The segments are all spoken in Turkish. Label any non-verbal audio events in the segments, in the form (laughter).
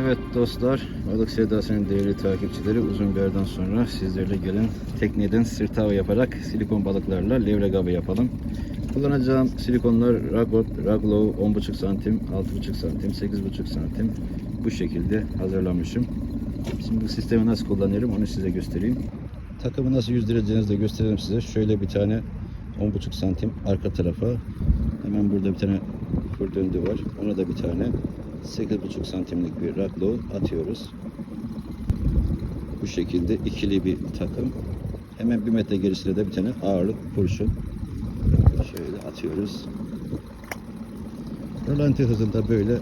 Evet dostlar, Balık Sevdası'nın değerli takipçileri uzun bir aradan sonra sizlerle gelin tekneden sırt avı yaparak silikon balıklarla levrek avı yapalım. Kullanacağım silikonlar Ragot, Raglow 10,5 santim, 6,5 santim, 8,5 santim bu şekilde hazırlamışım. Şimdi bu sistemi nasıl kullanıyorum onu size göstereyim. Takımı nasıl yüzdüreceğinizi de göstereyim size. Şöyle bir tane 10,5 santim arka tarafa hemen burada bir tane fır döndü var. Ona da bir tane 8,5 santimlik bir raglo atıyoruz. Bu şekilde ikili bir takım. Hemen bir metre gerisine de bir tane ağırlık kurşun. Şöyle atıyoruz. Rolanti hızında böyle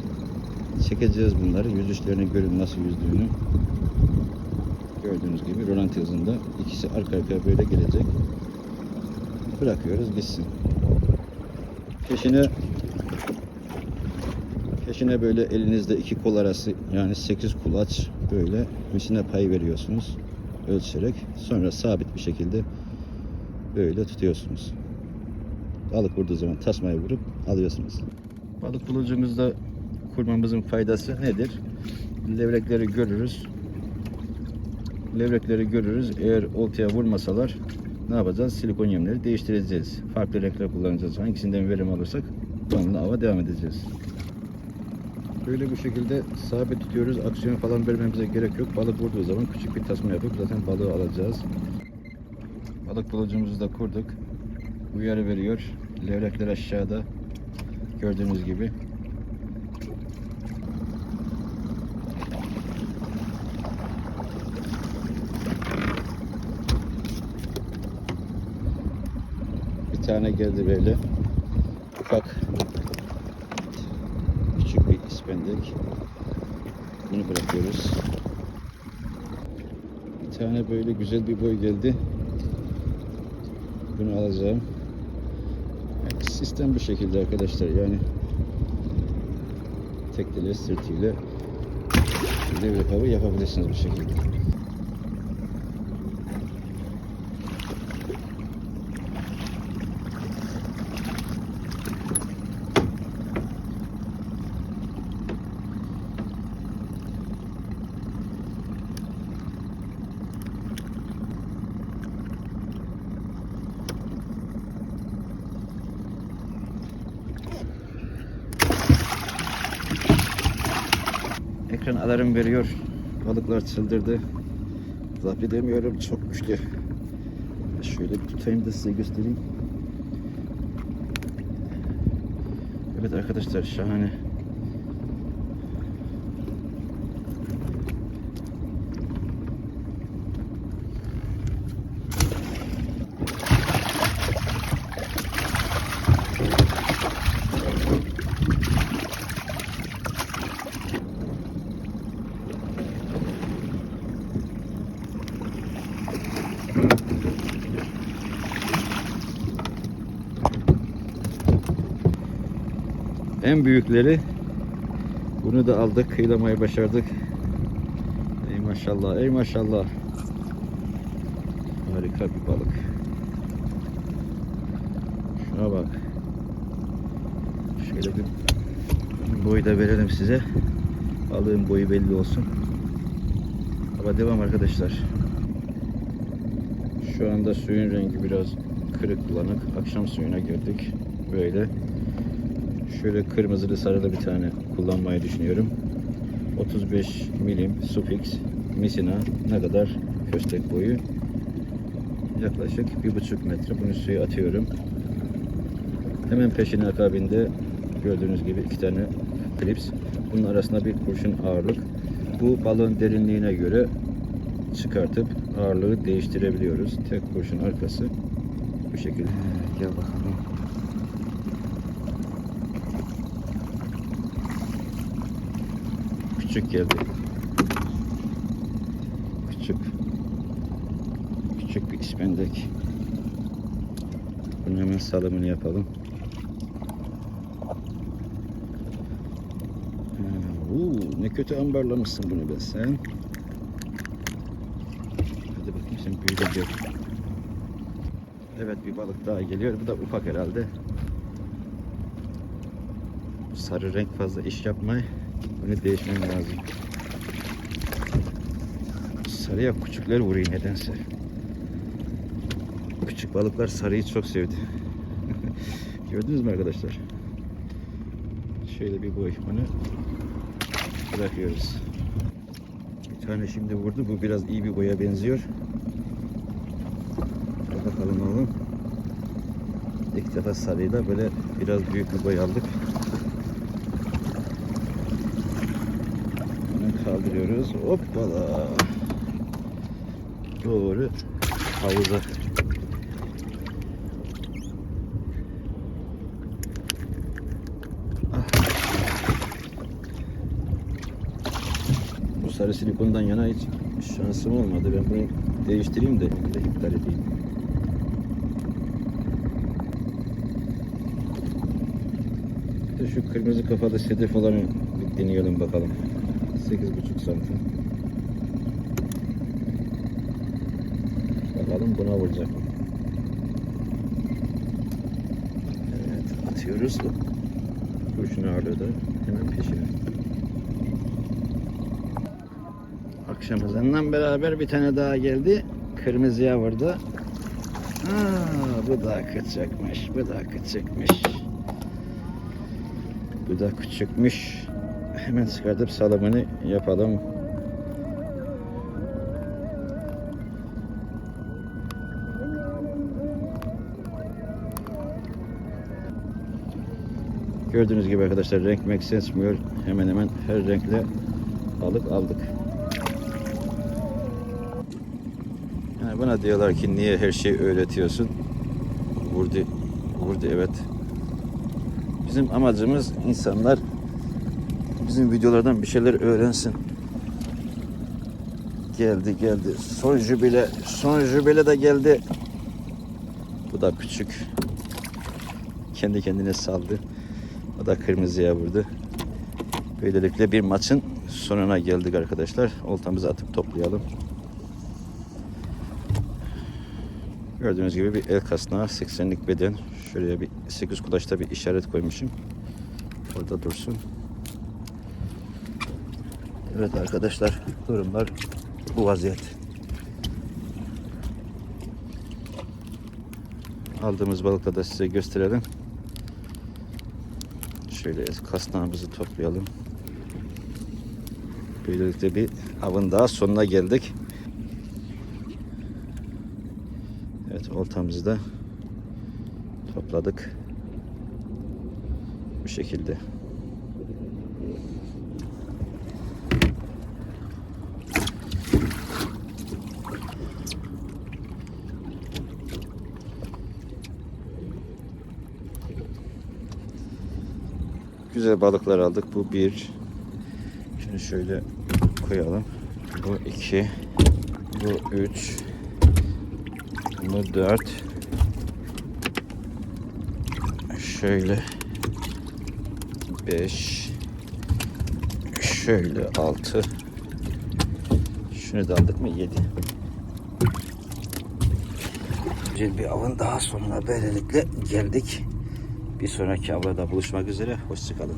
çekeceğiz bunları. Yüzüşlerini görün nasıl yüzdüğünü. Gördüğünüz gibi rolanti hızında ikisi arka arkaya böyle gelecek. Bırakıyoruz gitsin. Peşine Peşine böyle elinizde iki kol arası yani 8 kulaç böyle misine pay veriyorsunuz ölçerek. Sonra sabit bir şekilde böyle tutuyorsunuz. Balık vurduğu zaman tasmayı vurup alıyorsunuz. Balık bulucumuzda kurmamızın faydası nedir? Levrekleri görürüz. Levrekleri görürüz. Eğer oltaya vurmasalar ne yapacağız? Silikon yemleri değiştireceğiz. Farklı renkler kullanacağız. Hangisinden verim alırsak onunla ava devam edeceğiz. Böyle bu şekilde sabit tutuyoruz. Aksiyon falan vermemize gerek yok. Balık vurduğu zaman küçük bir tasma yapıp zaten balığı alacağız. Balık bulucumuzu da kurduk. Uyarı veriyor. Levrekler aşağıda. Gördüğünüz gibi. Bir tane geldi böyle. Ufak küçük bir ispendek. Bunu bırakıyoruz. Bir tane böyle güzel bir boy geldi. Bunu alacağım. Yani sistem bu şekilde arkadaşlar. Yani tekneyle sırtıyla levrek avı yapabilirsiniz bu şekilde. Ekran alarm veriyor. Balıklar çıldırdı. Zapt edemiyorum. Çok güçlü. Şöyle bir tutayım da size göstereyim. Evet arkadaşlar şahane. En büyükleri bunu da aldık. Kıylamayı başardık. Ey maşallah, ey maşallah. Harika bir balık. Şuna bak. Şöyle bir boyu da verelim size. Balığın boyu belli olsun. Ama devam arkadaşlar. Şu anda suyun rengi biraz kırık bulanık. Akşam suyuna girdik. Böyle. Şöyle kırmızılı sarılı bir tane kullanmayı düşünüyorum. 35 milim sufix misina ne kadar köstek boyu yaklaşık bir buçuk metre bunu suya atıyorum. Hemen peşine akabinde gördüğünüz gibi iki tane klips. Bunun arasında bir kurşun ağırlık. Bu balığın derinliğine göre çıkartıp ağırlığı değiştirebiliyoruz. Tek kurşun arkası bu şekilde. Gel bakalım. Küçük geldi. Küçük. Küçük bir ispendek. Bunun hemen salımını yapalım. Uu, ne kötü ambarlamışsın bunu be sen. Hadi bakayım sen büyüdü gel. Evet bir balık daha geliyor. Bu da ufak herhalde. Sarı renk fazla iş yapmay. Bunu değişmem lazım. Sarıya küçükler vuruyor nedense. Küçük balıklar sarıyı çok sevdi. (laughs) Gördünüz mü arkadaşlar? Şöyle bir boy onu bırakıyoruz. Bir tane şimdi vurdu. Bu biraz iyi bir boya benziyor. Bakalım oğlum. İlk defa sarıyla böyle biraz büyük bir boy aldık. Hemen kaldırıyoruz. Hoppala. Doğru havuza. Bu sarı silikondan yana hiç şansım olmadı. Ben bunu değiştireyim de iptal edeyim. Şu kırmızı kafalı sedef olanı deneyelim bakalım. 8,5 santim. Bakalım buna vuracak? Evet atıyoruz. Kurşun ağırlığı da hemen peşine. Akşam ezanından beraber bir tane daha geldi. Kırmızıya vurdu. Aa, bu da küçükmüş. Bu da küçükmüş. Bu da küçükmüş. Hemen çıkartıp salamını yapalım. Gördüğünüz gibi arkadaşlar renk mek seçmiyor. Hemen hemen her renkle balık aldık. Yani buna diyorlar ki niye her şeyi öğretiyorsun? Vurdu, vurdu evet. Bizim amacımız insanlar bizim videolardan bir şeyler öğrensin. Geldi geldi. Son jübile, son jübile de geldi. Bu da küçük. Kendi kendine saldı. O da kırmızıya vurdu. Böylelikle bir maçın sonuna geldik arkadaşlar. Oltamızı atıp toplayalım. Gördüğünüz gibi bir el kasnağı 80'lik beden. Şuraya bir 8 kulaçta bir işaret koymuşum. Orada dursun. Evet arkadaşlar durumlar bu vaziyet. Aldığımız balıkla da size gösterelim. Şöyle kasnağımızı toplayalım. Böylelikle bir avın daha sonuna geldik. Evet oltamızı da topladık. Bu şekilde. Güzel balıklar aldık. Bu bir. Şunu şöyle koyalım. Bu iki. Bu üç. Bu dört. Şöyle. Beş. Şöyle altı. Şunu da aldık mı? Yedi. Bir avın daha sonuna böylelikle geldik. Bir sonraki avlarda buluşmak üzere. Hoşçakalın.